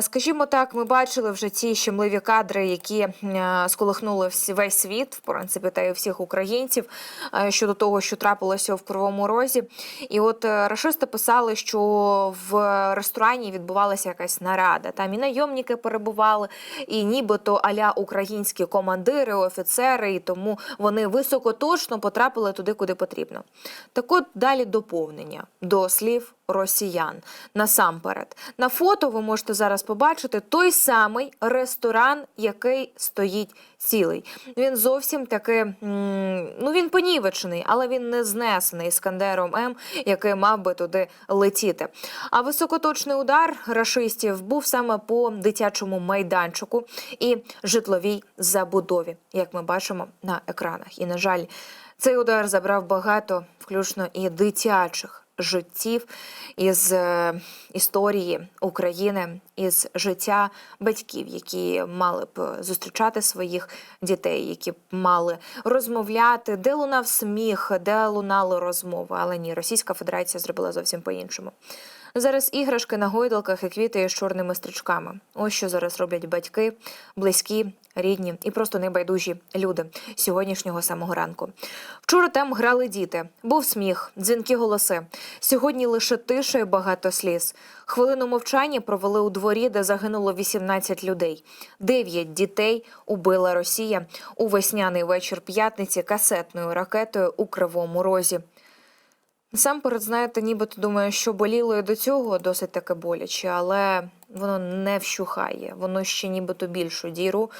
Скажімо так, ми бачили вже ці щемливі кадри, які е, сколихнули весь світ, в принципі, та й всіх українців е, щодо того, що трапилося в Кривому Розі. І от е, рашисти писали, що в ресторані відбувалася якась нарада. Там і найомники перебували, і нібито аля українські командири, офіцери, і тому вони високоточно потрапили туди, куди потрібно. Так от далі доповнення до слів росіян. Насамперед, на фото ви можете зараз побачити той самий ресторан, який стоїть цілий. Він зовсім таки, ну він понівечений, але він не знесений іскандером М, який мав би туди летіти. А високоточний удар рашистів був саме по дитячому майданчику і житловій забудові, як ми бачимо на екранах. І на жаль, цей удар забрав багато, включно і дитячих життів із е, історії України, із життя батьків, які мали б зустрічати своїх дітей, які б мали розмовляти, де лунав сміх, де лунали розмови. Але ні, Російська Федерація зробила зовсім по-іншому. Зараз іграшки на гойдалках і квіти з чорними стрічками. Ось що зараз роблять батьки, близькі, рідні і просто небайдужі люди сьогоднішнього самого ранку. Вчора там грали діти, був сміх, дзвінки голоси. Сьогодні лише тиша і багато сліз. Хвилину мовчання провели у дворі, де загинуло 18 людей. Дев'ять дітей убила Росія у весняний вечір п'ятниці касетною ракетою у Кривому Розі. Насамперед, знаєте, нібито думаю, що боліло і до цього досить таке боляче, але воно не вщухає. Воно ще нібито більшу діру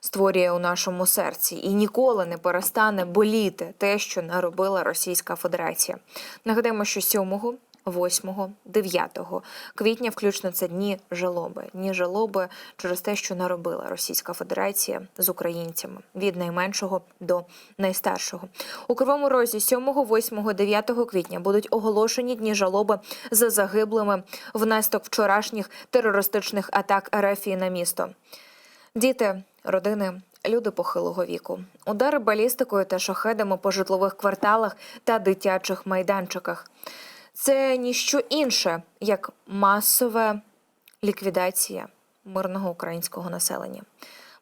створює у нашому серці і ніколи не перестане боліти те, що наробила Російська Федерація. Нагадаємо, що 7 8, 9 квітня, включно це дні жалоби. Дні жалоби через те, що наробила Російська Федерація з українцями від найменшого до найстаршого. У Кривому Розі 7, 8, 9 квітня будуть оголошені дні жалоби за загиблими внаслідок вчорашніх терористичних атак Ерефії на місто. Діти, родини. Люди похилого віку, удари балістикою та шахедами по житлових кварталах та дитячих майданчиках. Це ніщо інше, як масова ліквідація мирного українського населення.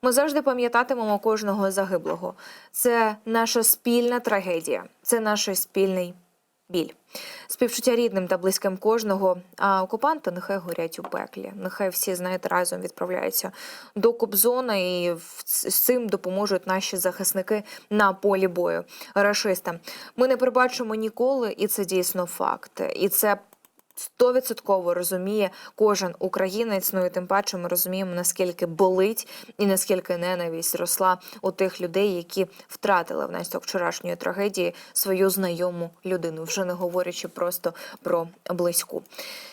Ми завжди пам'ятатимемо кожного загиблого. Це наша спільна трагедія, це наш спільний біль. Співчуття рідним та близьким кожного, а окупанти нехай горять у пеклі. Нехай всі, знаєте, разом відправляються до Кобзона, і з цим допоможуть наші захисники на полі бою рашистам. Ми не пробачимо ніколи, і це дійсно факт. І це Стовідсотково розуміє кожен українець. Ну і тим паче ми розуміємо, наскільки болить і наскільки ненависть росла у тих людей, які втратили внаслідок вчорашньої трагедії свою знайому людину, вже не говорячи просто про близьку.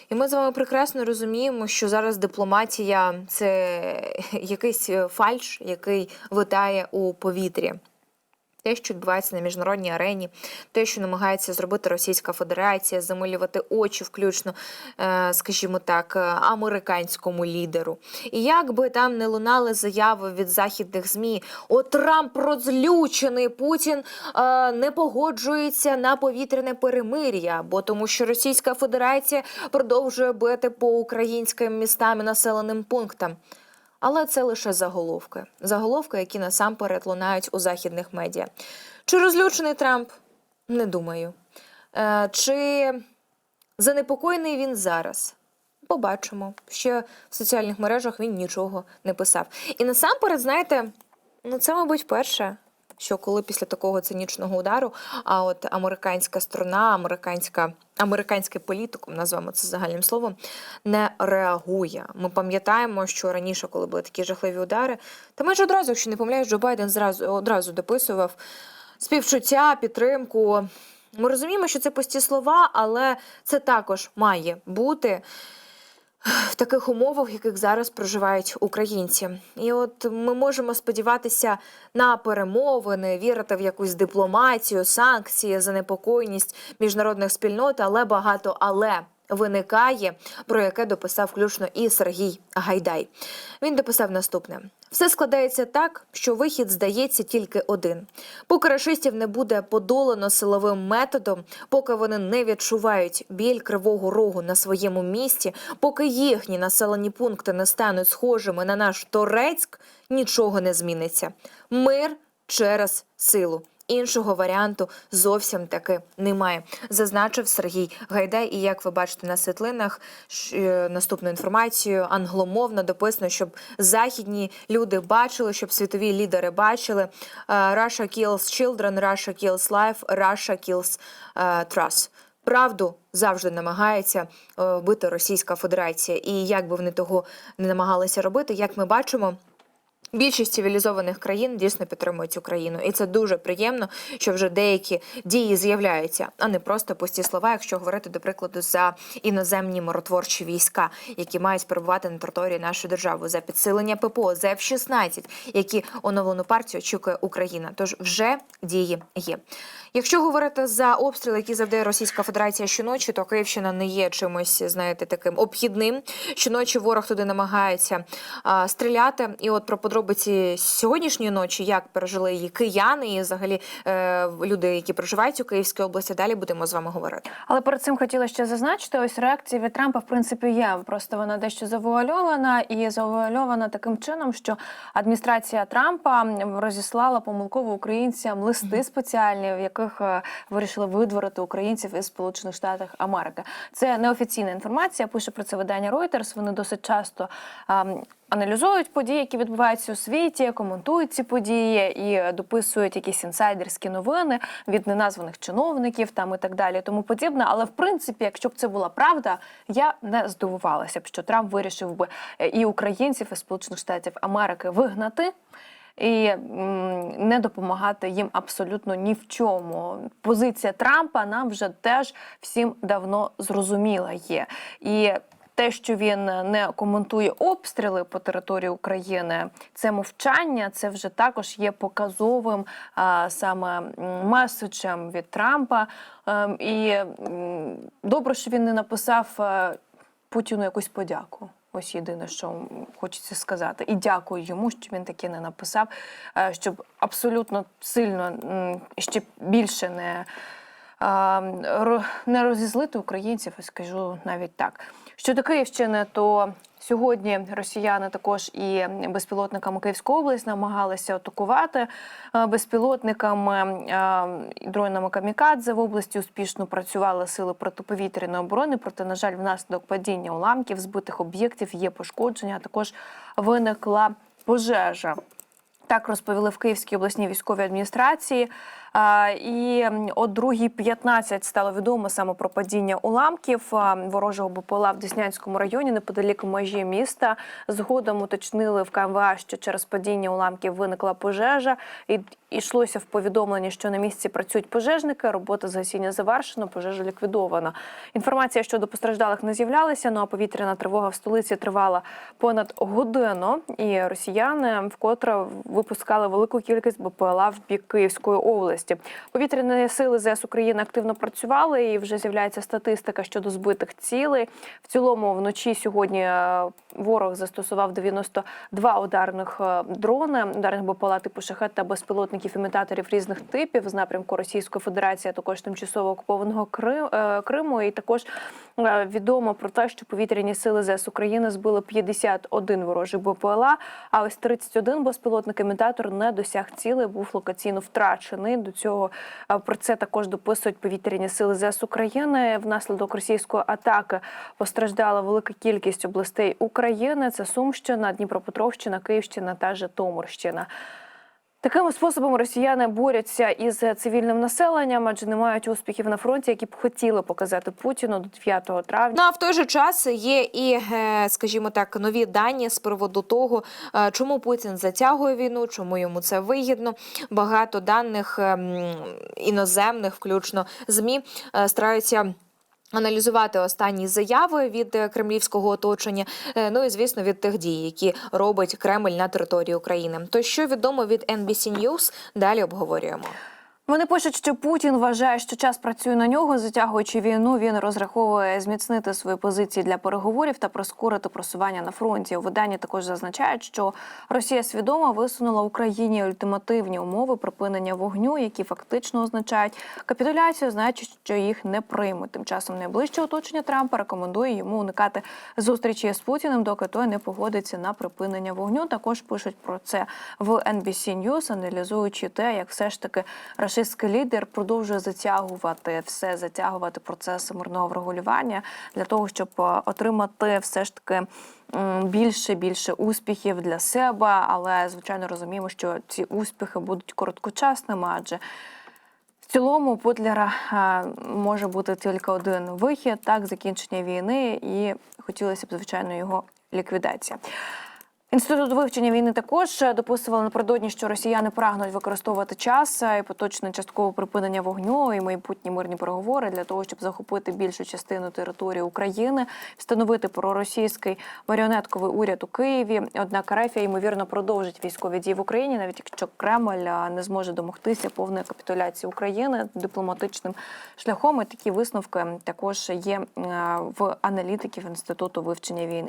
І ми з вами прекрасно розуміємо, що зараз дипломатія це якийсь фальш, який витає у повітрі. Те, що відбувається на міжнародній арені, те, що намагається зробити Російська Федерація, замилювати очі, включно, е, скажімо так, е, американському лідеру. І як би там не лунали заяви від західних змі, от Трамп розлючений, Путін е, не погоджується на повітряне перемир'я, бо тому, що Російська Федерація продовжує бити по українським містам і населеним пунктам. Але це лише заголовки. Заголовки, які насамперед лунають у західних медіа. Чи розлючений Трамп? Не думаю. Е, чи занепокоєний він зараз? Побачимо. Ще в соціальних мережах він нічого не писав. І насамперед, знаєте, ну це, мабуть, перше. Що коли після такого цинічного удару, а от американська сторона, американська американський політикум, назвемо це загальним словом, не реагує. Ми пам'ятаємо, що раніше, коли були такі жахливі удари, та майже одразу, якщо не помиляюсь, Джо Байден зразу одразу дописував співчуття, підтримку. Ми розуміємо, що це пусті слова, але це також має бути в таких умовах, в яких зараз проживають українці. І от ми можемо сподіватися на перемовини, вірити в якусь дипломатію, санкції, занепокоєність міжнародних спільнот, але багато але. Виникає, про яке дописав включно і Сергій Гайдай. Він дописав наступне: все складається так, що вихід здається тільки один. Поки рашистів не буде подолано силовим методом, поки вони не відчувають біль кривого рогу на своєму місці, поки їхні населені пункти не стануть схожими на наш Торецьк, нічого не зміниться. Мир через силу. Іншого варіанту зовсім таки немає, зазначив Сергій Гайдай. І як ви бачите на світлинах, е, наступну інформацію англомовно дописано, щоб західні люди бачили, щоб світові лідери бачили. е, Russia kills children, Russia kills life, Russia kills е, trust. Правду завжди намагається вбити Російська Федерація. І як би вони того не намагалися робити, як ми бачимо. Більшість цивілізованих країн дійсно підтримують Україну, і це дуже приємно, що вже деякі дії з'являються, а не просто пусті слова, якщо говорити до прикладу за іноземні миротворчі війська, які мають перебувати на території нашої держави за підсилення ППО, за F-16, які оновлену партію очікує Україна. Тож вже дії є. Якщо говорити за обстріли, які завдає Російська Федерація щоночі, то Київщина не є чимось, знаєте, таким обхідним. Щоночі ворог туди намагається а, стріляти. І от про подробиці сьогоднішньої ночі, як пережили її кияни, і взагалі е, люди, які проживають у Київській області, далі будемо з вами говорити. Але перед цим хотіла ще зазначити, ось реакція від Трампа в принципі є. Просто вона дещо завуальована і завуальована таким чином, що адміністрація Трампа розіслала помилково українцям листи спеціальні, в яких е, вирішили видворити українців із Сполучених Штатів Америки. Це неофіційна інформація. Пише про це видання Reuters. Вони досить часто. Аналізують події, які відбуваються у світі, коментують ці події і дописують якісь інсайдерські новини від неназваних чиновників там і так далі, тому подібне. Але в принципі, якщо б це була правда, я не здивувалася б, що Трамп вирішив би е, і українців із Сполучених Штатів Америки вигнати. І не допомагати їм абсолютно ні в чому. Позиція Трампа нам вже теж всім давно зрозуміла є. І те, що він не коментує обстріли по території України, це мовчання, це вже також є показовим а, саме меседжем від Трампа. Ем, і добре, що він не написав е, Путіну якусь подяку. Ось єдине, що хочеться сказати, і дякую йому, що він таке не написав, е, щоб абсолютно сильно ще більше не а, не розізлити українців, я скажу навіть так. Щодо Київщини, то сьогодні росіяни також і безпілотниками Київської області намагалися атакувати безпілотниками і дронами камікадзе в області успішно працювали сили протиповітряної оборони. Проте, на жаль, внаслідок падіння уламків збитих об'єктів є пошкодження. а Також виникла пожежа. Так розповіли в Київській обласній військовій адміністрації. І о 2.15 стало відомо саме про падіння уламків ворожого БПЛА в Деснянському районі неподалік межі міста. Згодом уточнили в КМВА, що через падіння уламків виникла пожежа. І йшлося в повідомленні, що на місці працюють пожежники. Робота з гасіння завершено, пожежа ліквідована. Інформація щодо постраждалих не з'являлася. Ну а повітряна тривога в столиці тривала понад годину. І росіяни вкотре випускали велику кількість БПЛА в бік Київської області. Повітряні сили ЗС України активно працювали, і вже з'являється статистика щодо збитих цілей. В цілому вночі сьогодні е, ворог застосував 92 ударних е, дрони, ударних БПЛА типу шахет та безпілотників імітаторів різних типів з напрямку Російської Федерації, а також тимчасово окупованого е, Криму. І також відомо про те, що повітряні сили ЗС України збили 51 ворожий БПЛА, а ось 31 безпілотник імітатор не досяг цілей, був локаційно втрачений. До цього про це також дописують повітряні сили ЗС України. Внаслідок російської атаки постраждала велика кількість областей України. Це Сумщина, Дніпропетровщина, Київщина та Житомирщина. Таким способом росіяни борються із цивільним населенням, адже не мають успіхів на фронті, які б хотіли показати Путіну до 9 травня. Ну а в той же час є і, е, скажімо так, нові дані з приводу того, е, чому Путін затягує війну, чому йому це вигідно. Багато даних ем, іноземних, включно змі, е, стараються. Аналізувати останні заяви від е, кремлівського оточення, е, ну і звісно від тих дій, які робить Кремль на території України. То що відомо від NBC News, далі обговорюємо. Вони пишуть, що Путін вважає, що час працює на нього, затягуючи війну. Він розраховує зміцнити свої позиції для переговорів та прискорити просування на фронті. У виданні також зазначають, що Росія свідомо висунула Україні ультимативні умови припинення вогню, які фактично означають капітуляцію, знаючи, що їх не приймуть. Тим часом найближче оточення Трампа рекомендує йому уникати зустрічі з Путіним, доки той не погодиться на припинення вогню. Також пишуть про це в NBC News, аналізуючи те, як все ж таки рашистський лідер продовжує затягувати все, затягувати процеси мирного врегулювання для того, щоб е, отримати все ж таки. Більше більше успіхів для себе, але звичайно розуміємо, що ці успіхи будуть короткочасними, адже в цілому Путлера е, може бути тільки один вихід, так закінчення війни, і хотілося б звичайно його ліквідація. Інститут вивчення війни також е, дописували напередодні, що росіяни прагнуть використовувати час е, і поточне часткове припинення вогню і майбутні мирні переговори для того, щоб захопити більшу частину території України, встановити проросійський маріонетковий уряд у Києві. Однак Рефія ймовірно продовжить військові дії в Україні, навіть якщо Кремль е, не зможе домогтися повної капітуляції України дипломатичним шляхом. І такі висновки також є в аналітиків інституту вивчення війни.